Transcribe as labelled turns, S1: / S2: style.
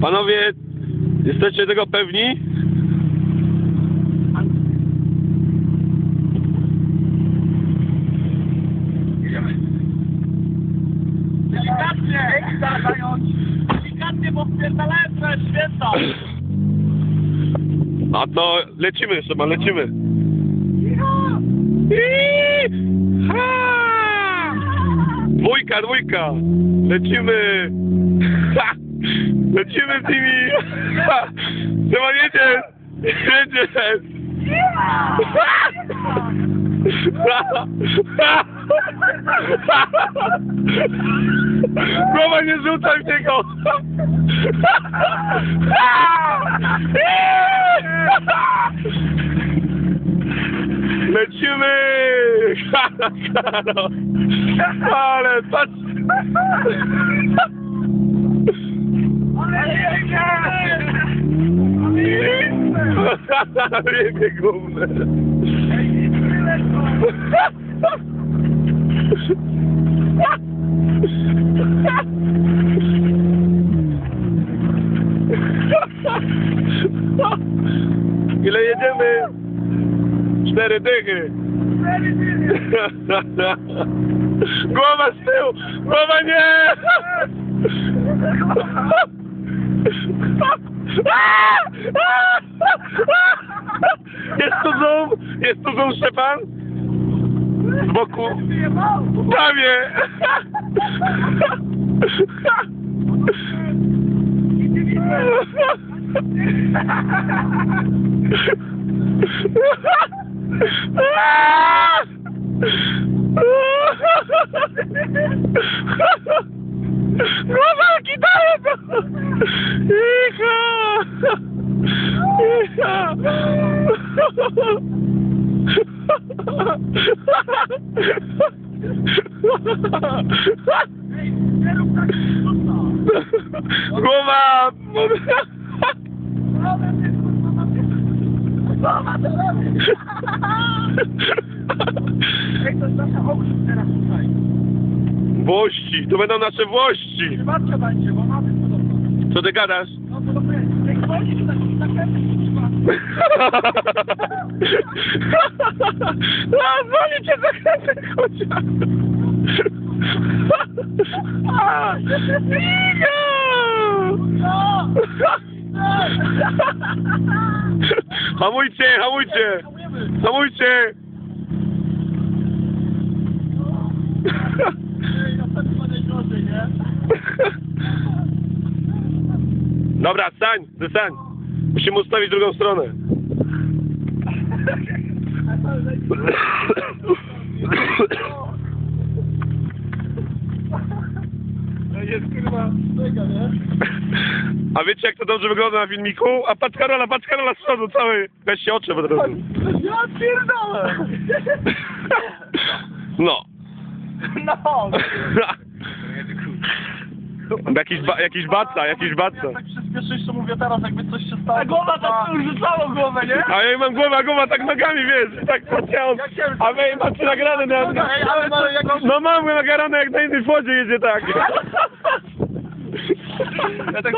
S1: Panowie, jesteście tego pewni?
S2: Delikatnie! Zająć! Delikatnie, bo wpierdalałem trochę święta!
S1: A to lecimy ma lecimy. Iii! Ha! Dwójka, dwójka. Lecimy. Lecimy z nimi. Chyba jedziesz. Jedziesz. Głowa nie rzucaj w Sakano. Ale, pat. Ale, gumne. Ile jedziemy. Cztery dychy. Głowa z tyłu! Głowa nie! Jest tu zoom! Jest tu zoom, Szczepan? Z boku. Prawie! Głowa kidaje to! Icha! Icha! Głowa!
S2: Ej, to jest nasza ogród teraz tutaj.
S1: Włości, to będą nasze włości!
S2: Babcia będzie, bo mamy podobno.
S1: Co ty gadasz?
S2: No to dobrze. Jak wchodzi, to taki zakrętek.
S1: A, dzwonię cię zakręcę chociaż!
S2: No!
S1: Hamujcie, hamujcie! Hamujcie! Dobra, stań, stań. Musimy ustawić drugą stronę.
S2: Jest kurwa tego, nie?
S1: A wiecie jak to dobrze wygląda na filmiku? A patrz Karola, patrz Karola z przodu cały. Weź się oczy od razu.
S2: Ja pierdolę!
S1: No.
S2: No!
S1: Jakiś, ba, jakiś baca, jakiś baca.
S2: Ja tak przyspieszysz, to mówię teraz, jakby coś się stało. A głowa tak już rzucało głowę, nie?
S1: A ja mam głowę, a głowa tak nogami, wiesz, tak podciął. A wy macie nagrane na...
S2: Ej, ale mamy jakąś...
S1: No mam nagrane jak na innej fodzie jedzie tak.
S2: Ja tak